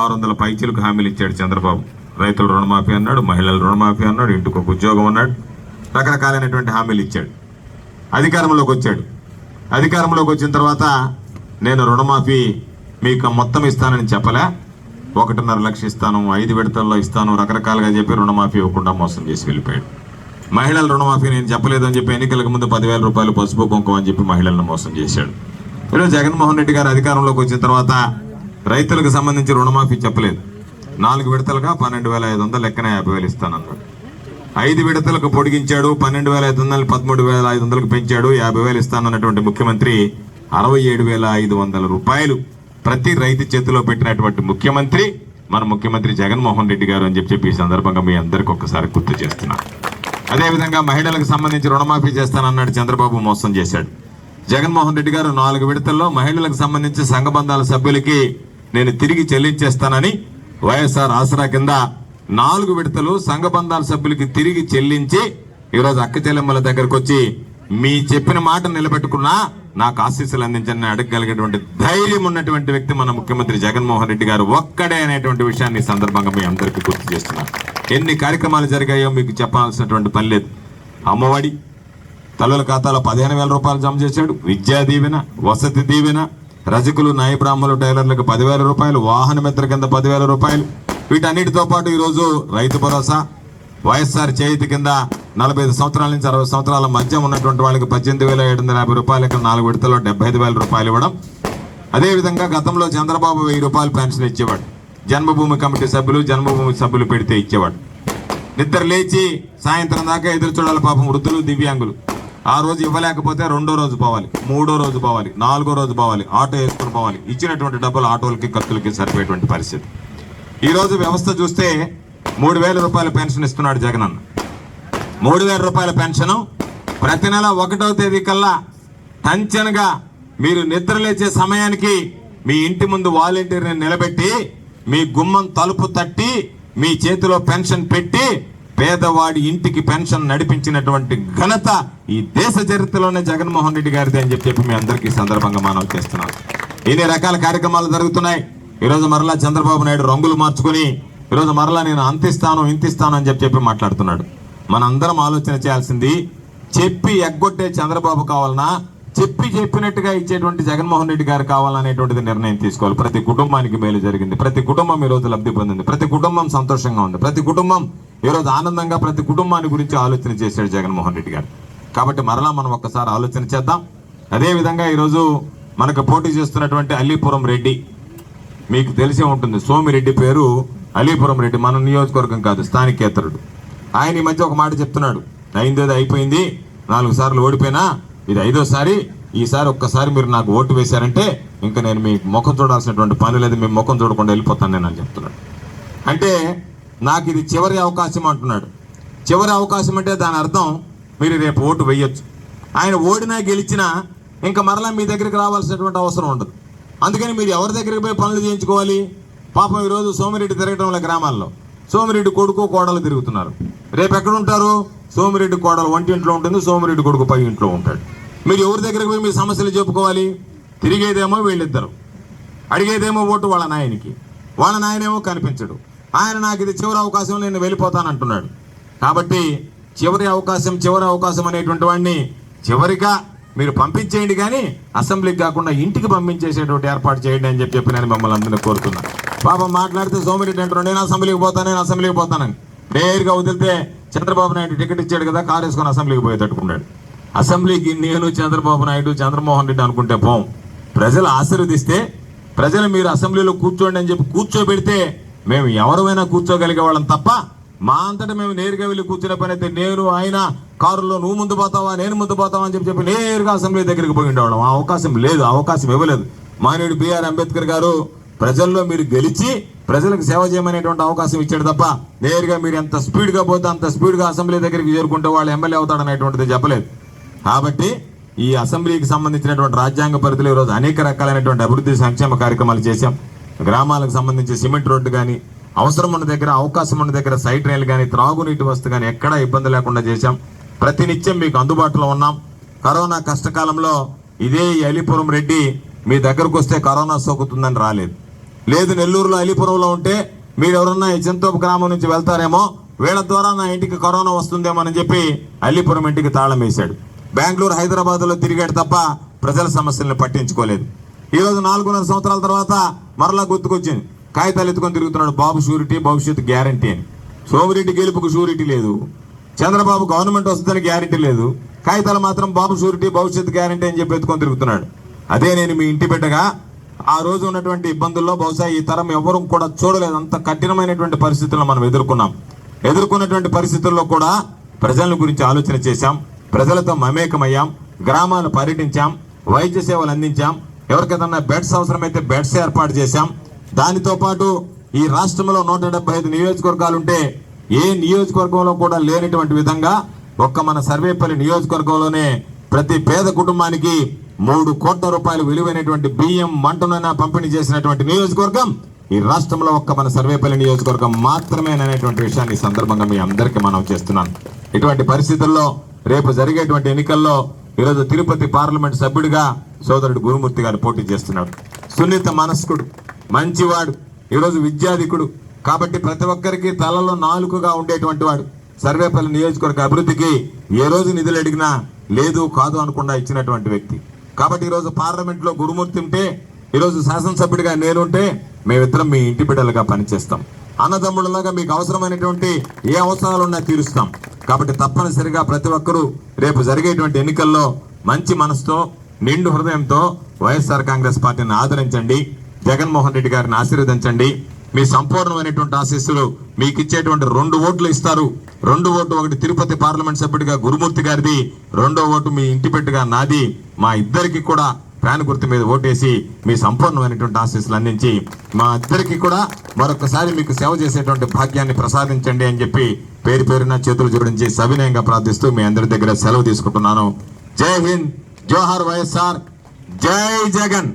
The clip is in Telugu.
ఆరు వందల పైచీలకు హామీలు ఇచ్చాడు చంద్రబాబు. రైతుల రుణమాఫీ అన్నాడు మహిళల రుణమాఫీ అన్నాడు ఇంటికి ఒక ఉద్యోగం అన్నాడు. రకరకాలైనటువంటి హామీలు ఇచ్చాడు. అధికారంలోకి వచ్చాడు. అధికారంలోకి వచ్చిన తర్వాత నేను రుణమాఫీ మీకు మొత్తం ఇస్తానని చెప్పలే. ఒకటిన్నర లక్ష ఇస్తాను ఐదు విడతల్లో ఇస్తాను రకరకాలుగా చెప్పి రుణమాఫీ ఇవ్వకుండా మోసం చేసి వెళ్ళిపోయాడు. మహిళల రుణమాఫీ నేను చెప్పలేదు అని చెప్పి ఎన్నికలకు ముందు పదివేల రూపాయలు పసుపు కుంకుమ అని చెప్పి మహిళలను మోసం చేశాడు. ఈరోజు జగన్మోహన్ రెడ్డి గారు అధికారంలోకి వచ్చిన తర్వాత రైతులకు సంబంధించి రుణమాఫీ చెప్పలేదు. నాలుగు విడతలుగా పన్నెండు వేల ఐదు వందలు లెక్కన యాభై వేలు ఇస్తానన్నాడు. ఐదు విడతలకు పొడిగించాడు పన్నెండు వేల ఐదు వందలు పదమూడు వేల ఐదు వందలకు పెంచాడు యాభై వేలు ఇస్తానన్నటువంటి ముఖ్యమంత్రి అరవై ఏడు వేల ఐదు వందల రూపాయలు ప్రతి రైతు చేతిలో పెట్టినటువంటి ముఖ్యమంత్రి మన ముఖ్యమంత్రి జగన్మోహన్ రెడ్డి గారు అని చెప్పి చెప్పి ఈ సందర్భంగా మీ అందరికి ఒక్కసారి గుర్తు చేస్తున్నాను అదేవిధంగా మహిళలకు సంబంధించి రుణమాఫీ చేస్తానన్నాడు చంద్రబాబు మోసం చేశాడు. జగన్మోహన్ రెడ్డి గారు నాలుగు విడతల్లో మహిళలకు సంబంధించి సంఘబంధాల సభ్యులకి నేను తిరిగి చెల్లించేస్తానని వైఎస్ఆర్ ఆసరా కింద నాలుగు విడతలు సంఘబంధాల సభ్యులకి తిరిగి చెల్లించి ఈరోజు అక్క చెల్లెమ్మల దగ్గరకు వచ్చి మీ చెప్పిన మాట నిలబెట్టుకున్నా నాకు ఆశీస్సులు అందించని అడగగలిగేటువంటి ధైర్యం ఉన్నటువంటి వ్యక్తి మన ముఖ్యమంత్రి జగన్మోహన్ రెడ్డి గారు ఒక్కడే అనేటువంటి విషయాన్ని ఈ సందర్భంగా మీ అందరికీ గుర్తు చేస్తున్నాను ఎన్ని కార్యక్రమాలు జరిగాయో మీకు చెప్పాల్సినటువంటి పని లేదు. అమ్మఒడి తల్లుల ఖాతాలో పదిహేను వేల రూపాయలు జమ చేశాడు. విద్యా దీవెన వసతి దీవెన రజకులు నాయబ్రాహ్మలు టైలర్లకు పదివేల రూపాయలు వాహన మిత్ర కింద పదివేల రూపాయలు. వీటన్నిటితో పాటు ఈరోజు రైతు భరోసా. వైఎస్ఆర్ చేతి కింద నలభై ఐదు సంవత్సరాల నుంచి అరవై సంవత్సరాల మధ్య ఉన్నటువంటి వాళ్ళకి పద్దెనిమిది వేల ఏడు వందల యాభై రూపాయలు ఇక్కడ నాలుగు విడతల్లో డెబ్బై ఐదు వేల రూపాయలు ఇవ్వడం. అదేవిధంగా గతంలో చంద్రబాబు వెయ్యి రూపాయలు పెన్షన్ ఇచ్చేవాడు. జన్మభూమి కమిటీ సభ్యులు జన్మభూమి సభ్యులు పెడితే ఇచ్చేవాడు. నిద్ర లేచి సాయంత్రం దాకా ఎదురు చూడాలి పాపం వృద్ధులు దివ్యాంగులు. ఆ రోజు ఇవ్వలేకపోతే రెండో రోజు పోవాలి మూడో రోజు పోవాలి నాలుగో రోజు పోవాలి ఆటో వేసుకుని పోవాలి. ఇచ్చినటువంటి డబ్బులు ఆటోలకి ఖర్చులకి సరిపోయేటువంటి పరిస్థితి. ఈరోజు వ్యవస్థ చూస్తే మూడు వేల రూపాయల పెన్షన్ ఇస్తున్నాడు జగనన్న. మూడు వేల రూపాయల పెన్షన్ ప్రతి నెల ఒకటో తేదీ కల్లా టంచనగా మీరు నిద్ర లేచే సమయానికి మీ ఇంటి ముందు వాలంటీర్ని నిలబెట్టి మీ గుమ్మం తలుపు తట్టి మీ చేతిలో పెన్షన్ పెట్టి పేదవాడి ఇంటికి పెన్షన్ నడిపించినటువంటి ఘనత ఈ దేశ చరిత్రలోనే జగన్మోహన్ రెడ్డి గారిది అని చెప్పి చెప్పి మీ అందరికీ సందర్భంగా మనం చేస్తున్నాం ఇన్ని రకాల కార్యక్రమాలు జరుగుతున్నాయి? ఈరోజు మరలా చంద్రబాబు నాయుడు రంగులు మార్చుకుని ఈరోజు మరలా నేను అంతిస్తాను ఇంతిస్తాను అని చెప్పి చెప్పి మాట్లాడుతున్నాడు. మనందరం ఆలోచన చేయాల్సింది చెప్పి ఎగ్గొట్టే చంద్రబాబు కావాలన్నా చెప్పి చెప్పినట్టుగా ఇచ్చేటువంటి జగన్మోహన్ రెడ్డి గారు కావాలనేటువంటిది నిర్ణయం తీసుకోవాలి. ప్రతి కుటుంబానికి మేలు జరిగింది. ప్రతి కుటుంబం ఈ రోజు లబ్ధి పొందింది. ప్రతి కుటుంబం సంతోషంగా ఉంది. ప్రతి కుటుంబం ఈరోజు ఆనందంగా ప్రతి కుటుంబాన్ని గురించి ఆలోచన చేశాడు జగన్మోహన్ రెడ్డి గారు. కాబట్టి మరలా మనం ఒక్కసారి ఆలోచన చేద్దాం. అదేవిధంగా ఈరోజు మనకు పోటీ చేస్తున్నటువంటి అల్లీపురం రెడ్డి. మీకు తెలిసే ఉంటుంది. సోమిరెడ్డి పేరు అలీపురం రెడ్డి. మన నియోజకవర్గం కాదు స్థానికేతరుడు. ఆయన ఈ మధ్య ఒక మాట చెప్తున్నాడు. అయిందేదో అయిపోయింది. నాలుగు సార్లు ఓడిపోయినా ఇది ఐదోసారి. ఈసారి ఒక్కసారి మీరు నాకు ఓటు వేశారంటే ఇంకా నేను మీ ముఖం చూడాల్సినటువంటి పని లేదు మీ ముఖం చూడకుండా వెళ్ళిపోతాను నేను అని చెప్తున్నాడు. అంటే నాకు ఇది చివరి అవకాశం అంటున్నాడు. చివరి అవకాశం అంటే దాని అర్థం మీరు రేపు ఓటు వేయొచ్చు. ఆయన ఓడినా గెలిచినా ఇంకా మరలా మీ దగ్గరికి రావాల్సినటువంటి అవసరం ఉండదు. అందుకని మీరు ఎవరి దగ్గరికి పోయి పనులు చేయించుకోవాలి? పాపం ఈరోజు సోమిరెడ్డి తిరగటం వల్ల గ్రామాల్లో. సోమిరెడ్డి కొడుకు కోడలు తిరుగుతున్నారు. రేపు ఎక్కడుంటారు? సోమిరెడ్డి కోడలు వంటింట్లో ఉంటుంది సోమిరెడ్డి కొడుకు పై ఇంట్లో ఉంటాడు. మీరు ఎవరి దగ్గరికి పోయి మీ సమస్యలు చెప్పుకోవాలి? తిరిగేదేమో వీళ్ళిద్దరు. అడిగేదేమో ఓటు వాళ్ళ నాయనికి. వాళ్ళ నాయనేమో కనిపించడు. ఆయన నాకు ఇది చివరి అవకాశం నేను వెళ్ళిపోతానంటున్నాడు. కాబట్టి చివరి అవకాశం చివరి అవకాశం అనేటువంటి వాడిని చివరిగా మీరు పంపించేయండి కానీ అసెంబ్లీకి కాకుండా ఇంటికి పంపించేసేటువంటి ఏర్పాటు చేయండి అని చెప్పి చెప్పి నేను మిమ్మల్ని అందరినీ కోరుతున్నాను పాపం మాట్లాడితే సోమిరెడ్డి అంటారు నేను అసెంబ్లీకి పోతాను నేను అసెంబ్లీకి పోతానని. నేరుగా వదిలితే చంద్రబాబు నాయుడు టికెట్ ఇచ్చాడు కదా కారు వేసుకొని అసెంబ్లీకి పోయేటట్టుకున్నాడు. అసెంబ్లీకి నేను చంద్రబాబు నాయుడు చంద్రమోహన్ రెడ్డి అనుకుంటే పోం. ప్రజలు ఆశీర్వదిస్తే ప్రజలు మీరు అసెంబ్లీలో కూర్చోండి అని చెప్పి కూర్చోబెడితే మేము ఎవరైనా కూర్చోగలిగే వాళ్ళం తప్ప మా అంతటా మేము నేరుగా వెళ్ళి కూర్చునే పని అయితే నేను ఆయన కారులో నువ్వు ముందు పోతావా నేను ముందు పోతావా అని చెప్పి చెప్పి నేరుగా అసెంబ్లీ దగ్గరికి పోయి ఉండేవాళ్ళం. ఆ అవకాశం లేదు అవకాశం ఇవ్వలేదు. మానేడు బిఆర్ అంబేద్కర్ గారు ప్రజల్లో మీరు గెలిచి ప్రజలకు సేవ చేయమనేటువంటి అవకాశం ఇచ్చాడు తప్ప నేరుగా మీరు ఎంత స్పీడ్గా పోతే అంత స్పీడ్గా అసెంబ్లీ దగ్గరికి చేరుకుంటే వాళ్ళు ఎమ్మెల్యే అవుతాడనేటువంటిది చెప్పలేదు. కాబట్టి ఈ అసెంబ్లీకి సంబంధించినటువంటి రాజ్యాంగ పరిధిలో ఈరోజు అనేక రకాలైనటువంటి అభివృద్ధి సంక్షేమ కార్యక్రమాలు చేశాం. గ్రామాలకు సంబంధించి సిమెంట్ రోడ్డు కానీ అవసరం ఉన్న దగ్గర అవకాశం ఉన్న దగ్గర సైడ్ రైలు కానీ త్రాగునీటి వస్తు కానీ ఎక్కడా ఇబ్బంది లేకుండా చేశాం. ప్రతినిత్యం మీకు అందుబాటులో ఉన్నాం. కరోనా కష్టకాలంలో ఇదే ఈ అలీపురం రెడ్డి మీ దగ్గరకు వస్తే కరోనా సోకుతుందని రాలేదు. లేదు నెల్లూరులో అలీపురంలో ఉంటే మీరు ఎవరన్నా జంతోపు చింతోపు గ్రామం నుంచి వెళ్తారేమో వీళ్ళ ద్వారా నా ఇంటికి కరోనా వస్తుందేమో అని చెప్పి అల్లిపురం ఇంటికి తాళం వేశాడు. బెంగళూరు హైదరాబాద్లో తిరిగాడు తప్ప ప్రజల సమస్యలను పట్టించుకోలేదు. ఈరోజు నాలుగున్నర సంవత్సరాల తర్వాత మరలా గుర్తుకొచ్చింది. కాగితాలు ఎత్తుకొని తిరుగుతున్నాడు బాబు షూరిటీ భవిష్యత్తు గ్యారంటీ అని. సోమిరెడ్డి గెలుపుకు షూరిటీ లేదు. చంద్రబాబు గవర్నమెంట్ వస్తుందని గ్యారంటీ లేదు. కాగితాలు మాత్రం బాబు షూరిటీ భవిష్యత్తు గ్యారంటీ అని చెప్పి ఎత్తుకొని తిరుగుతున్నాడు. అదే నేను మీ ఇంటి బిడ్డగా ఆ రోజు ఉన్నటువంటి ఇబ్బందుల్లో బహుశా ఈ తరం ఎవరు కూడా చూడలేదు. అంత కఠినమైనటువంటి పరిస్థితులను మనం ఎదుర్కొన్నాం. ఎదుర్కొన్నటువంటి పరిస్థితుల్లో కూడా ప్రజల గురించి ఆలోచన చేశాం. ప్రజలతో మమేకమయ్యాం గ్రామాలు పర్యటించాం వైద్య సేవలు అందించాం ఎవరికైనా బెడ్స్ అవసరమైతే బెడ్స్ ఏర్పాటు చేశాం. దానితో పాటు ఈ రాష్ట్రంలో నూట డెబ్బై ఐదు నియోజకవర్గాలు ఉంటే ఏ నియోజకవర్గంలో కూడా లేనటువంటి విధంగా ఒక్క మన సర్వేపల్లి నియోజకవర్గంలోనే ప్రతి పేద కుటుంబానికి మూడు కోట్ల రూపాయలు విలువైనటువంటి బియ్యం మంటనైనా పంపిణీ చేసినటువంటి నియోజకవర్గం ఈ రాష్ట్రంలో ఒక్క మన సర్వేపల్లి నియోజకవర్గం మాత్రమే అనేటువంటి విషయాన్ని ఈ సందర్భంగా మీ అందరికీ మనం చేస్తున్నాను ఇటువంటి పరిస్థితుల్లో రేపు జరిగేటువంటి ఎన్నికల్లో ఈరోజు తిరుపతి పార్లమెంట్ సభ్యుడిగా సోదరుడు గురుమూర్తి గారు పోటీ చేస్తున్నాడు సున్నిత మనస్కుడు మంచివాడు ఈరోజు విద్యాధికుడు. కాబట్టి ప్రతి ఒక్కరికి తలలో నాలుకగా ఉండేటువంటి వాడు. సర్వేపల్లి నియోజకవర్గ అభివృద్ధికి ఏ రోజు నిధులు అడిగినా లేదు కాదు అనకుండా ఇచ్చినటువంటి వ్యక్తి. కాబట్టి ఈరోజు పార్లమెంట్లో గురుమూర్తి ఉంటే ఈరోజు శాసనసభ్యుడిగా నేనుంటే మేమిద్దరం మీ ఇంటి బిడ్డలుగా పనిచేస్తాం. అన్నదమ్ముళ్ళలాగా మీకు అవసరమైనటువంటి ఏ అవసరాలు ఉన్నా తీరుస్తాం. కాబట్టి తప్పనిసరిగా ప్రతి ఒక్కరూ రేపు జరిగేటువంటి ఎన్నికల్లో మంచి మనసుతో నిండు హృదయంతో వైఎస్ఆర్ కాంగ్రెస్ పార్టీని ఆదరించండి జగన్మోహన్ రెడ్డి గారిని ఆశీర్వదించండి. మీ సంపూర్ణమైనటువంటి ఆశీస్సులు మీకు ఇచ్చేటువంటి రెండు ఓట్లు ఇస్తారు. రెండు ఓటు ఒకటి తిరుపతి పార్లమెంట్ సభ్యుడిగా గురుమూర్తి గారిది రెండో ఓటు మీ ఇంటి పెట్టుగా నాది మా ఇద్దరికి కూడా ఫ్యాన్ గుర్తు మీద ఓటేసి మీ సంపూర్ణమైనటువంటి ఆశీస్సులు అందించి మా ఇద్దరికి కూడా మరొకసారి మీకు సేవ చేసేటువంటి భాగ్యాన్ని ప్రసాదించండి అని చెప్పి పేరు పేరున చేతులు జోడించి సవినయంగా ప్రార్థిస్తూ మీ అందరి దగ్గర సెలవు తీసుకుంటున్నాను. జై హింద్ జోహార్ వైఎస్ఆర్ జై జగన్.